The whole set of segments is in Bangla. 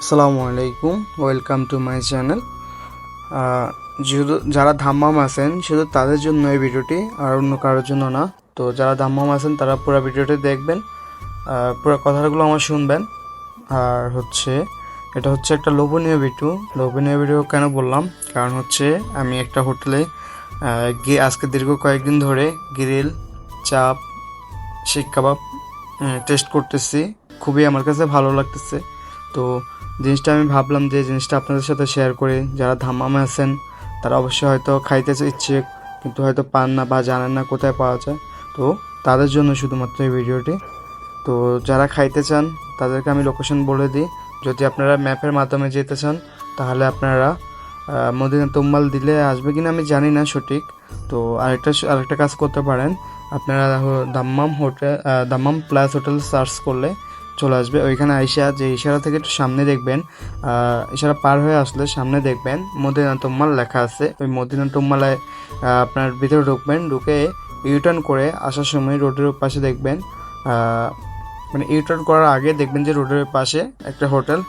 আসসালামু আলাইকুম, ওয়েলকাম টু মাই চ্যানেল। যেহেতু যারা ধাম্মাম আছেন শুধু তাদের জন্য এই ভিডিওটি আর অন্য কারোর জন্য না। তো যারা ধাম্মাম আছেন, তারা পুরো ভিডিওটি দেখবেন পুরো কথাগুলো আমার শুনবেন। আর হচ্ছে, এটা হচ্ছে একটা লোভনীয় ভিডিও। লোভনীয় ভিডিও কেন বললাম? কারণ হচ্ছে, আমি একটা হোটেলে গিয়ে আজকে দীর্ঘ কয়েকদিন ধরে গ্রিল, চাপ শিক কাবাব টেস্ট করতেছি। খুবই আমার কাছে ভালো লাগতেছে। তো জিনিসটা আমি ভাবলাম যে জিনিসটা আপনাদের সাথে শেয়ার করি। যারা ধামামে আছেন, তারা অবশ্যই হয়তো খাইতে ইচ্ছে কিন্তু হয়তো পান না বা জানেন না কোথায় পাওয়া যায়। তো তাদের জন্য শুধুমাত্র এই ভিডিওটি। তো যারা খাইতে চান, তাদেরকে আমি লোকেশন বলে দিই। যদি আপনারা ম্যাপের মাধ্যমে যেতে চান, তাহলে আপনারা মদিনা তুম্বাল দিলে আসবে কিনা আমি জানি না সঠিক। তো আরেকটা আরেকটা কাজ করতে পারেন। আপনারা Dammam hotel Dammam plus hotel search করলে চলে আসবে। ওইখানে আইসা যে ইশারা থেকে একটু সামনে দেখবেন ইশারা পার হয়ে আসলে সামনে দেখবেন মদিনা তুম্মাল লেখা আছে। ওই মদিনা তুম্মালে আহ, আপনার ভিতরে ঢুকবেন ঢুকে ইউটার্ন করে আসার সময় রোডের পাশে দেখবেন মানে ইউটার্ন করার আগে দেখবেন যে রোডের পাশে একটা hotel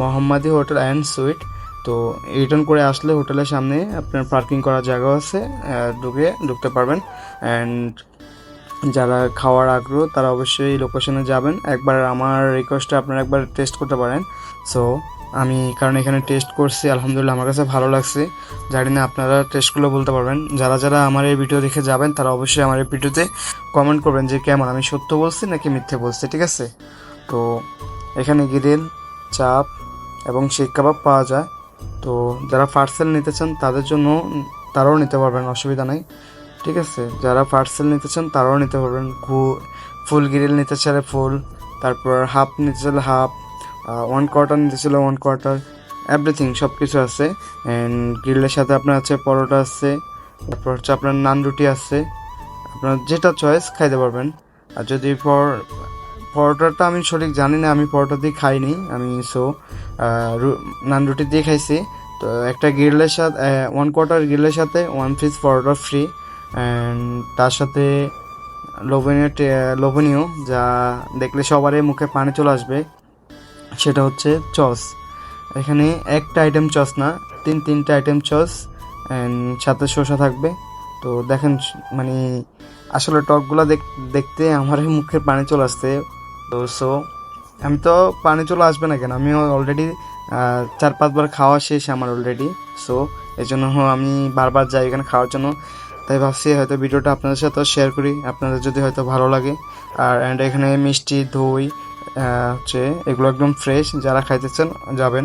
Mohammadi hotel and suite. তো রিটার্ন করে আসলে হোটেলের সামনে আপনার পার্কিং করার জায়গা আছে ঢুকে ঢুকতে পারবেন। অ্যান্ড যারা খাওয়ার আগ্রহ, তারা অবশ্যই লোকেশনে যাবেন। একবার আমার রিকোয়েস্টে আপনারা একবার টেস্ট করতে পারেন। সো আমি কারণ এখানে টেস্ট করছি, আলহামদুলিল্লাহ আমার কাছে ভালো লাগছে। জানি না আপনারা টেস্টগুলো বলতে পারবেন। যারা যারা আমার এই ভিডিও দেখে যাবেন, তারা অবশ্যই আমার এই ভিডিওতে কমেন্ট করবেন যে, কেমন? আমি সত্য বলছি নাকি মিথ্যে বলছি? ঠিক আছে? তো, এখানে গিরিল, চাপ এবং শিক কাবাব পাওয়া যায়। তো, যারা পার্সেল নিতে চান, তাদের জন্য তারাও নিতে পারবেন, অসুবিধা নাই। ঠিক আছে? যারা পার্সেল নিতে চান তারাও নিতে পারবেন। ঘু ফুল গ্রিল নিতে চাইলে ফুল, তারপর হাফ নিতে চাইলে হাফ ওয়ান কোয়ার্টার নিতে চাইলে ওয়ান কোয়ার্টার এভরিথিং সব কিছু আছে অ্যান্ড গ্রিলের সাথে আপনার আছে পরোটা আছে, তারপর হচ্ছে আপনার নান রুটি আছে। আপনার যেটা চয়েস খাইতে পারবেন। আর যদি পর, পরোটাটা আমি সঠিক জানি না, আমি পরোটা দিয়ে খাইনি, আমি সো নান রুটি দিয়ে খাইছি। তো একটা গ্রিলের সাথে ওয়ান কোয়ার্টার গ্রিলের সাথে ওয়ান পিস পরোটা ফ্রি তার সাথে লোভনীয় লোভনীয় যা দেখলে সবারই মুখে পানি চলে আসবে, সেটা হচ্ছে চস। এখানে একটা আইটেম চস না, তিন, তিনটা আইটেম চস অ্যান্ড সাথে শসা থাকবে। তো দেখেন মানে আসলে টকগুলো দেখ- দেখতে আমার মুখে পানি চলে আসছে। তো সো আমি তো পানি চলে আসবে না কেন? আমি অলরেডি চার, পাঁচবার খাওয়া শেষ আমার অলরেডি সো এই জন্য আমি বারবার যাই এখানে খাওয়ার জন্য। তাই ভাবছি হয়তো ভিডিওটা আপনাদের সাথে শেয়ার করি, আপনাদের যদি হয়তো ভালো লাগে। আর অ্যান্ড এখানে মিষ্টি, দই হচ্ছে এগুলো একদম ফ্রেশ যারা খাইতেছেন, যাবেন।